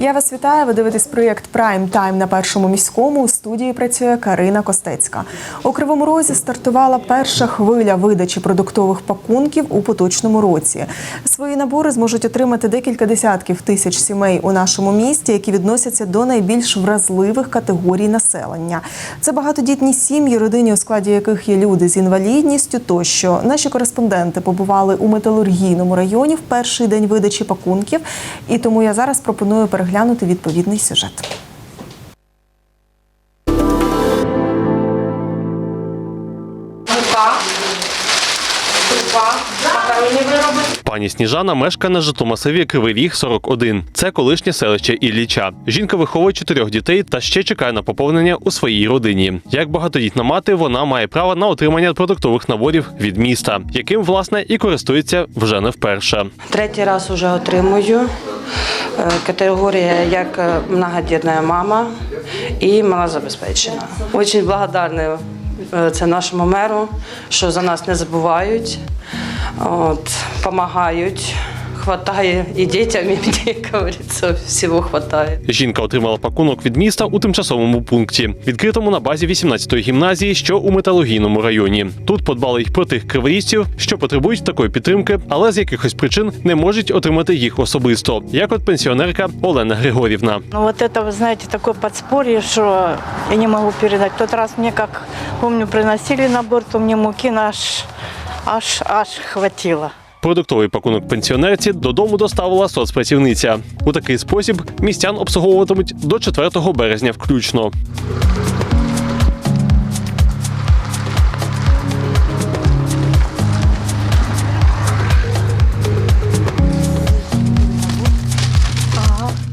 Я вас вітаю. Ви дивитесь проєкт Прайм Тайм на першому міському. У студії працює Карина Костецька. У Кривому Розі стартувала перша хвиля видачі продуктових пакунків у поточному році. Свої набори зможуть отримати декілька десятків тисяч сімей у нашому місті, які відносяться до найбільш вразливих категорій населення. Це багатодітні сім'ї, родині, у складі яких є люди з інвалідністю. Тощо наші кореспонденти побували у металургійному районі в перший день видачі пакунків, і тому я зараз пропоную переглянути відповідний сюжет. мука, крупа, макаронні вироби. Пані Сніжана мешкає на житломасиві Кривий Ріг 41. Це колишнє селище Ілліча. Жінка виховує чотирьох дітей та ще чекає на поповнення у своїй родині. Як багатодітна мати, вона має право на отримання продуктових наборів від міста, яким власне і користується вже не вперше. Третій раз вже отримую. Е, Категорія як е, многодітна мама і малозабезпечена. Дуже благодарна е, це нашому меру, що за нас не забувають, от, допомагають. Хватає і дітям, і мені, як говориться, всього хватає. Жінка отримала пакунок від міста у тимчасовому пункті, відкритому на базі 18-ї гімназії, що у металургійному районі. Тут подбали й про тих криворізців, що потребують такої підтримки, але з якихось причин не можуть отримати їх особисто, як от пенсіонерка Олена Григорівна. Ну вот это, вы знаете, такое подспорье, что я не могу передать. В тот раз мне, как помню, приносили набор, то мне муки аж, аж, аж хватило. Продуктовий пакунок пенсіонерці додому доставила соцпрацівниця. У такий спосіб містян обслуговуватимуть до 4 березня включно.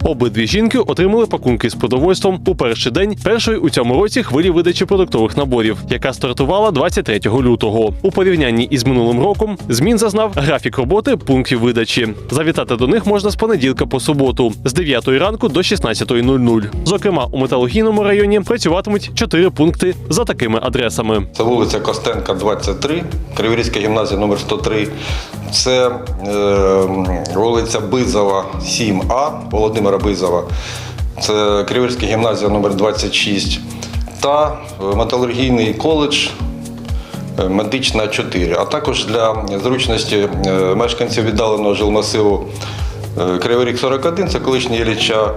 Обидві жінки отримали пакунки з продовольством у перший день першої у цьому році хвилі видачі продуктових наборів, яка стартувала 23 лютого. У порівнянні із минулим роком змін зазнав графік роботи пунктів видачі. Завітати до них можна з понеділка по суботу з 9 ранку до 16.00. Зокрема, у металургійному районі працюватимуть чотири пункти за такими адресами. Це вулиця Костенка, 23, Криворізька гімназія номер 103. Це е, вулиця Бизова, 7А, Володимира Бизова. Це Криверська гімназія номер 26 та е, металургійний коледж е, медична 4. А також для зручності е, мешканців віддаленого жилмасиву Криворік Кривий Ріг 41, це колишній Ілліча,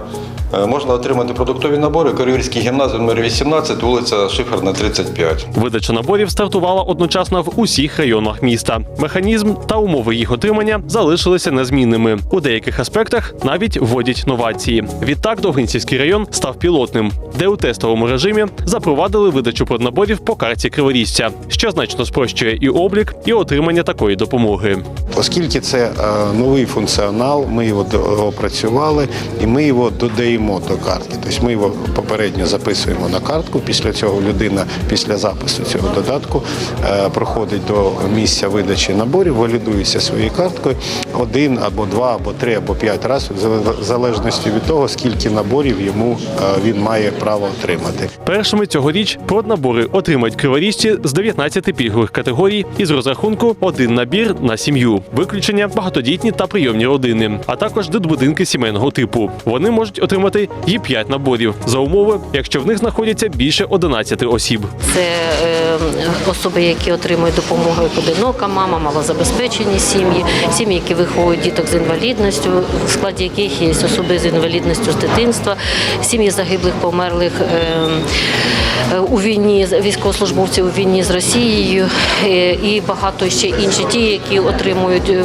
можна отримати продуктові набори Криворізькій гімназії номер 18, вулиця Шиферна, 35. Видача наборів стартувала одночасно в усіх районах міста. Механізм та умови їх отримання залишилися незмінними. У деяких аспектах навіть вводять новації. Відтак Довгинцівський район став пілотним, де у тестовому режимі запровадили видачу проднаборів по карті криворізця, що значно спрощує і облік, і отримання такої допомоги. Оскільки це е, новий функціонал, ми його опрацювали і ми його додаємо до картки. Тобто ми його попередньо записуємо на картку. Після цього людина після запису цього додатку е, проходить до місця видачі наборів, валідується своєю карткою один або два, або три, або п'ять разів, в залежності від того, скільки наборів йому е, він має право отримати. Першими цьогоріч проднабори отримають криворізці з 19 пільгових категорій із розрахунку один набір на сім'ю, виключення багатодітні та прийомні родини, а також дитбудинки сімейного типу. Вони можуть отримати і 5 наборів. За умови, якщо в них знаходяться більше 11 осіб. Це е, особи, які отримують допомогу як одинока мама, малозабезпечені сім'ї, сім'ї, які виховують діток з інвалідністю, в складі яких є особи з інвалідністю з дитинства, сім'ї загиблих, померлих е, е, у війні, військовослужбовців у війні з Росією е, і багато ще інші, ті, які отримують, е,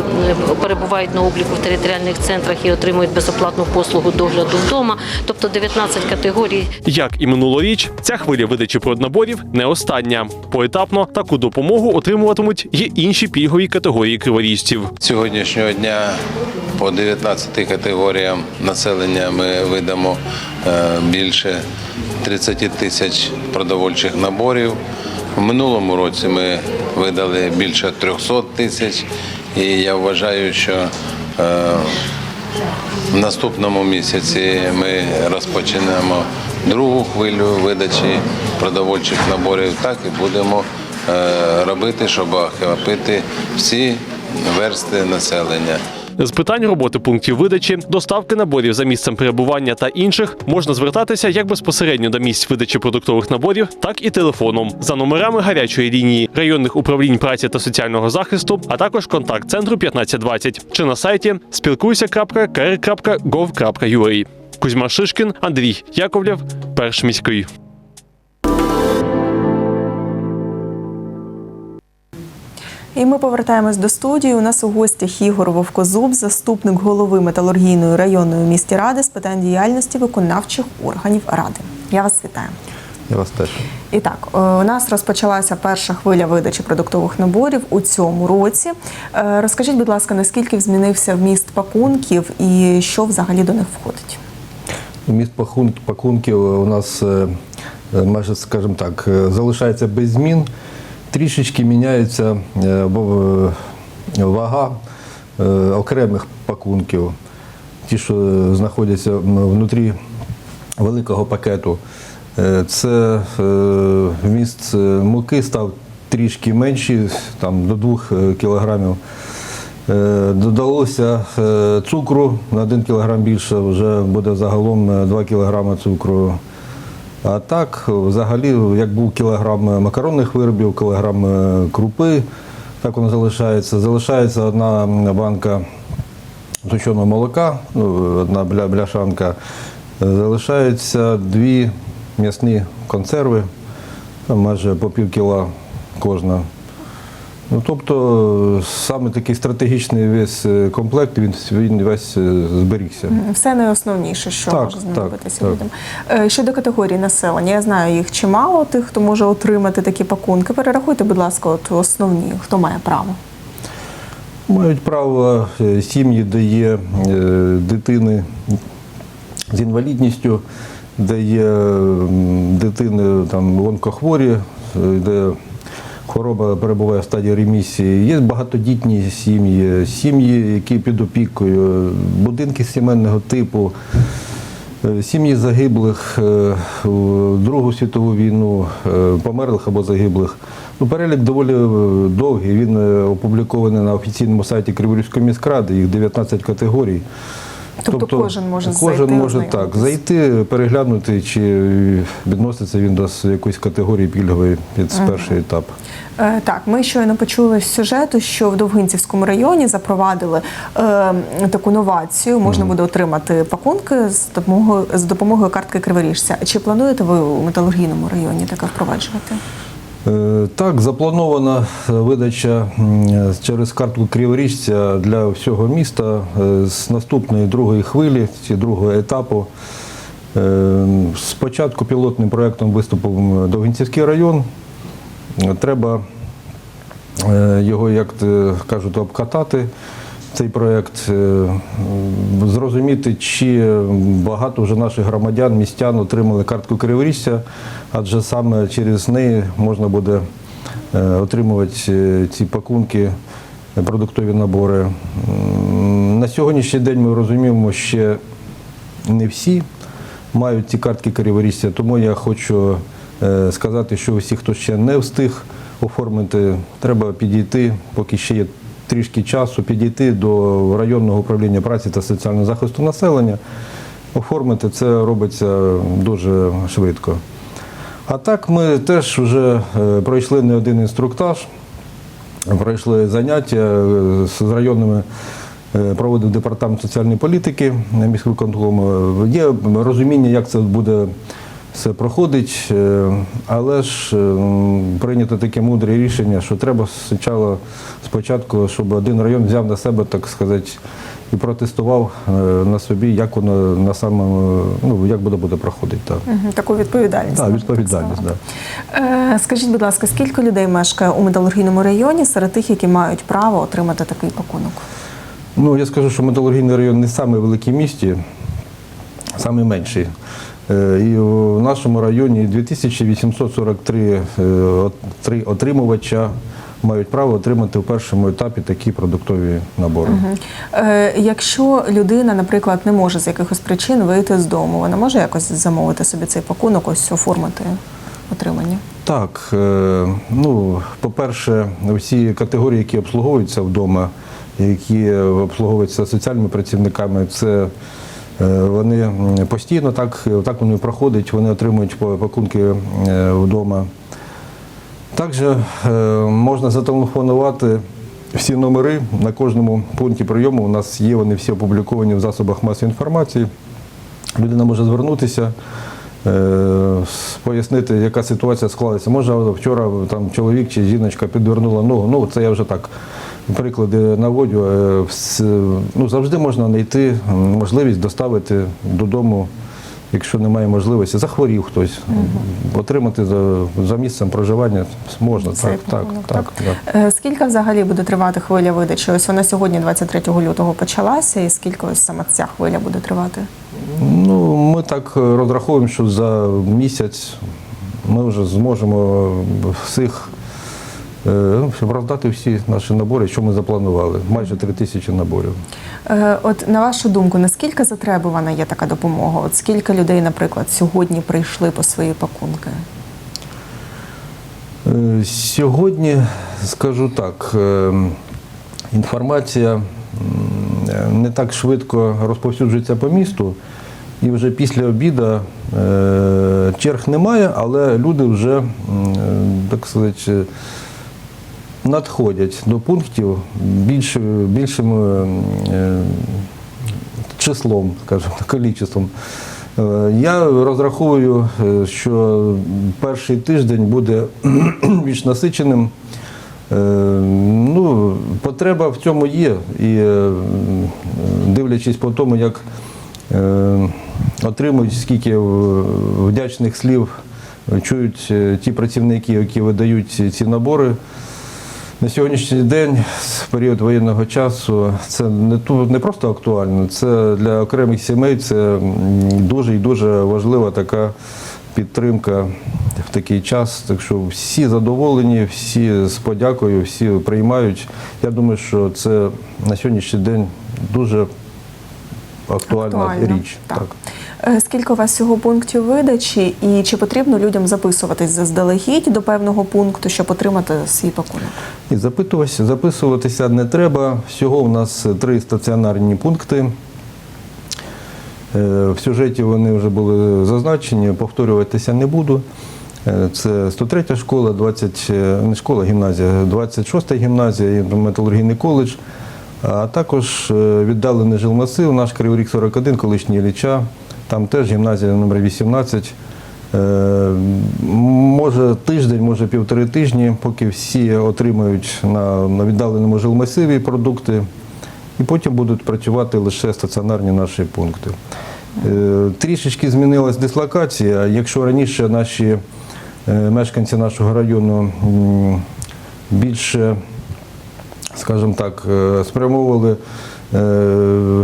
перебувають на обліку в територіальних центрах і отримують безоплатну послугу догляду вдома, тобто 19 категорій Як і минулоріч, ця хвиля видачі проднаборів не остання. Поетапно таку допомогу отримуватимуть й інші пільгові категорії криворіжців. Сьогоднішнього дня по 19 категоріям населення ми видамо е, більше 30 тисяч продовольчих наборів. В минулому році ми видали більше 300 тисяч, і я вважаю, що е, в наступному місяці ми розпочнемо другу хвилю видачі продовольчих наборів. Так і будемо е, робити, щоб охопити всі версти населення. З питань роботи пунктів видачі, доставки наборів за місцем перебування та інших можна звертатися як безпосередньо до місць видачі продуктових наборів, так і телефоном за номерами гарячої лінії районних управлінь праці та соціального захисту, а також контакт центру 1520 чи на сайті спілкуйся.kr.gov.ua. Кузьма Шишкін, Андрій Яковлєв, перш міський. І ми повертаємось до студії. У нас у гостях Ігор Вовкозуб, заступник голови металургійної районної місті ради з питань діяльності виконавчих органів ради. Я вас вітаю. Я вас теж. І так, е, у нас розпочалася перша хвиля видачі продуктових наборів у цьому році. Е, Розкажіть, будь ласка, наскільки змінився вміст пакунків і що взагалі до них входить? Міст пакун- пакунків у нас е, майже, скажімо так, залишається без змін. Трішечки міняється е, е, вага е, окремих пакунків, ті, що знаходяться внутрі великого пакету. Це вміст муки став трішки менший, там до 2 кілограмів. Додалося цукру на 1 кг більше, вже буде загалом е, 2 кг цукру. А так, взагалі, як був кілограм макаронних виробів, кілограм е, крупи, так воно залишається. Залишається одна банка тученого молока, ну, одна бля, бляшанка. Е, Залишаються дві м'ясні консерви, майже по пів кіла кожна. Ну, тобто саме такий стратегічний весь е, комплект, він, він весь е, зберігся. Все найосновніше, що Так, може знадобитися так. людям. Е, Щодо категорії населення, я знаю їх чимало, тих, хто може отримати такі пакунки. Перерахуйте, будь ласка, от основні, хто має право. Мають право сім'ї, де є дитини з інвалідністю, де є дитини там, онкохворі, де хвороба перебуває в стадії ремісії. Є багатодітні сім'ї, сім'ї, які під опікою, будинки сімейного типу. Е, Сім'ї загиблих е, у Другу світову війну, е, померлих або загиблих. Ну, перелік доволі е, довгий. Він е, опублікований на офіційному сайті Криворізької міськради, їх 19 категорій. Тобто кожен може кожен зайти, може так зайти, переглянути, чи відноситься він до якоїсь категорії пільгової під перший етап. Е, Так, ми щойно почули з сюжету, що в Довгинцівському районі запровадили е, таку новацію. Можна буде отримати пакунки з допомогою з допомогою картки Криворіжця. Чи плануєте ви у металургійному районі таке впроваджувати? Е, Так, запланована е, видача через картку Криворіжця для всього міста е, з наступної другої хвилі, чи другого етапу. Е, Спочатку пілотним проєктом виступив Довгинцівський район. Е, Треба е, його, як кажуть, обкатати. Цей проєкт е, зрозуміти, чи багато вже наших громадян, містян отримали картку Криворіжця, адже саме через неї можна буде е, отримувати е, ці пакунки, продуктові набори. На сьогоднішній день ми розуміємо, ще не всі мають ці картки криворіжця, тому я хочу сказати, що всі, хто ще не встиг оформити, треба підійти, поки ще є трішки часу, підійти до районного управління праці та соціального захисту населення. Оформити це робиться дуже швидко. А так ми теж вже е, пройшли не один інструктаж, пройшли заняття е, з районними. е, Проводив департамент соціальної політики на міськвиконкому. Є розуміння, як це буде все проходить, е, але ж е, прийнято таке мудре рішення, що треба спочатку, спочатку, щоб один район взяв на себе, так сказати, і протестував е, на собі, як воно на самому, ну як буде буде проходити. Так, Таку відповідальність. так можна так Да. Скажіть, будь ласка, скільки людей мешкає у металургійному районі серед тих, які мають право отримати такий пакунок? Ну, я скажу, що металургійний район не самий великий в місті, менший. Е, І в нашому районі 2843 е, от- три отримувача мають право отримати в першому етапі такі продуктові набори. Е, Якщо людина, наприклад, не може з якихось причин вийти з дому, вона може якось замовити собі цей пакунок, ось оформити отримання? Так, е, ну, по-перше, всі категорії, які обслуговуються вдома, які обслуговуються соціальними працівниками. Це вони постійно так, так вони проходять, вони отримують пакунки е, вдома. Також е, можна зателефонувати всі номери на кожному пункті прийому. У нас є вони всі опубліковані в засобах масової інформації. Людина може звернутися, е, пояснити, яка ситуація склалася. Може, вчора там чоловік чи жіночка підвернула ногу. Ну, це я вже так приклади наводю. Е, Ну, завжди можна знайти можливість доставити додому, якщо немає можливості. Захворів хтось, отримати за, за місцем проживання можна. Так, так, так, так. Е, Скільки взагалі буде тривати хвиля видачі? Ось вона сьогодні, 23 лютого, почалася, і скільки ось саме ця хвиля буде тривати? Ну, ми так е, розраховуємо, що за місяць ми вже зможемо всіх щоб роздати всі наші набори, що ми запланували. Майже три тисячі наборів. Е, От на вашу думку, наскільки затребувана є така допомога? От скільки людей, наприклад, сьогодні прийшли по свої пакунки? Е, Сьогодні скажу так, е, інформація е, не так швидко розповсюджується по місту, і вже після обіду е, черг немає, але люди вже, е, так сказати, надходять до пунктів більш, більшим е, числом, скажімо так. Е, Я розраховую, е, що перший тиждень буде більш насиченим. Е, Ну, потреба в цьому є. І дивлячись по тому, як отримують, скільки вдячних слів чують ті працівники, які видають ці набори. На сьогоднішній день, в період воєнного часу, це не ту не просто актуально, це для окремих сімей це дуже і дуже важлива така підтримка в такий час. Так що всі задоволені, всі з подякою, всі приймають. Я думаю, що це на сьогоднішній день дуже актуальна Актуально, річ. так. Е, Скільки у вас всього пунктів видачі, і чи потрібно людям записуватись заздалегідь до певного пункту, щоб отримати свій пакунок? І запитуватися, записуватися не треба. Всього у нас три стаціонарні пункти. Е, В сюжеті вони вже були зазначені, повторюватися не буду. Е, Це 103 школа, 20, е, не школа, гімназія, 26 гімназія, металургійний коледж, а також е, віддалений жилмасив, наш Кривий Ріг 41, колишній Ілліча, там теж гімназія номер 18. Е, Може тиждень, може півтори тижні, поки всі отримають на, на віддаленому жилмасиві продукти, і потім будуть працювати лише стаціонарні наші пункти. Е, Трішечки змінилась дислокація. Якщо раніше наші е, мешканці нашого району більше скажімо так, спрямовували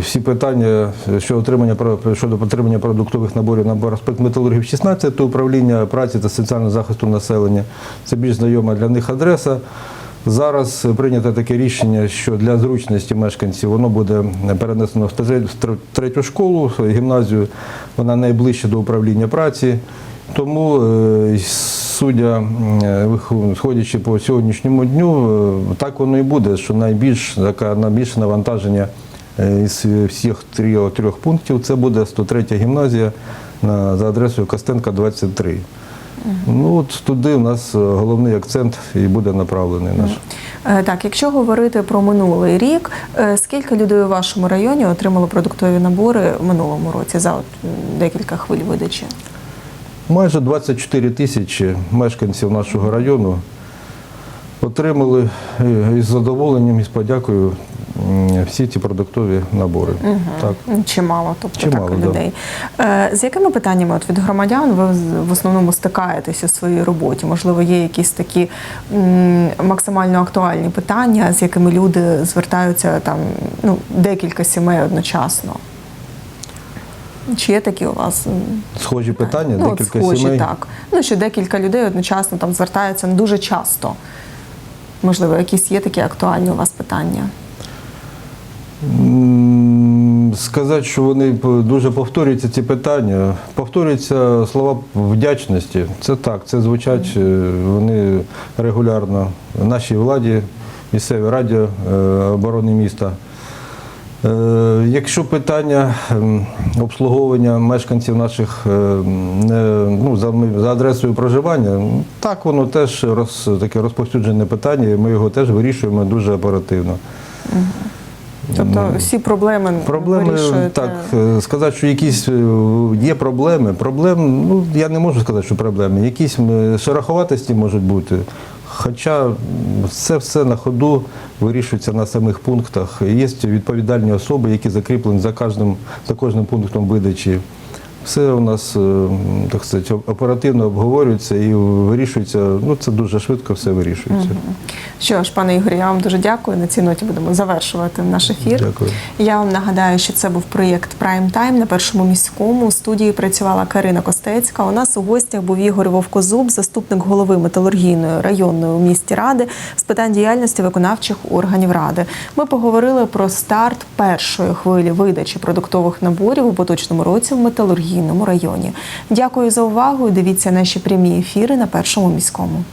всі питання щодо отримання щодо отримання продуктових наборів на проспект Металургів 16 управління праці та соціального захисту населення. Це більш знайома для них адреса. Зараз прийнято таке рішення, що для зручності мешканців воно буде перенесено в тре- в тре- третю школу, гімназію, вона найближче до управління праці. Тому, е, судя, м, е, сходячи по сьогоднішньому дню, е, так воно і буде, що найбільш така найбільше навантаження із всіх трьох, трьох пунктів це буде 103 гімназія на, за адресою Костенка 23. Ну от туди у нас головний акцент і буде направлений наш. Так, якщо говорити про минулий рік, скільки людей у вашому районі отримало продуктові набори в минулому році за от, декілька хвиль видачі? Майже 24 тисячі мешканців нашого району отримали е, із задоволенням і з подякою всі ці продуктові набори. Так. Чимало, тобто Чимало, так людей. Е, З якими питаннями от від громадян ви в основному стикаєтесь у своїй роботі? Можливо, є якісь такі максимально актуальні питання, з якими люди звертаються там ну, декілька сімей одночасно? Чи є такі у вас Схожі питання, ну, от декілька схожі, сімей. так. Ну, що декілька людей одночасно там звертаються ну, дуже часто. Можливо, якісь є такі актуальні у вас питання? Сказати, що вони дуже повторюються ці питання. Повторюються слова вдячності. Це так, це звучать е, вони регулярно нашій владі, місцевій раді е, оборони міста. Е, Якщо питання ем, обслуговування мешканців наших е, ну, за, за адресою проживання, ну, так воно теж роз, таке розповсюджене питання, і ми його теж вирішуємо дуже оперативно. Тобто всі проблеми, Проблеми вирішуєте? так е, сказати, що якісь є проблеми. Проблем, ну я не можу сказати, що проблеми. Якісь м, шероховатості можуть бути. Хоча це все на ходу вирішується на самих пунктах. Є відповідальні особи, які закріплені за кожним, за кожним пунктом видачі. Все у нас е, так сказати, оперативно обговорюється і вирішується. Ну це дуже швидко все вирішується. Що ж, пане Ігорі, я вам дуже дякую. На цій ноті будемо завершувати наш ефір. Дякую. Я вам нагадаю, що це був проєкт Прайм Тайм на першому міському. У студії працювала Карина Костецька. У нас у гостях був Ігор Вовкозуб, заступник голови металургійної районної у місті ради з питань діяльності виконавчих органів ради. Ми поговорили про старт першої хвилі видачі продуктових наборів у поточному році в металургійному районі. Дякую за увагу. і Дивіться наші прямі ефіри на першому міському.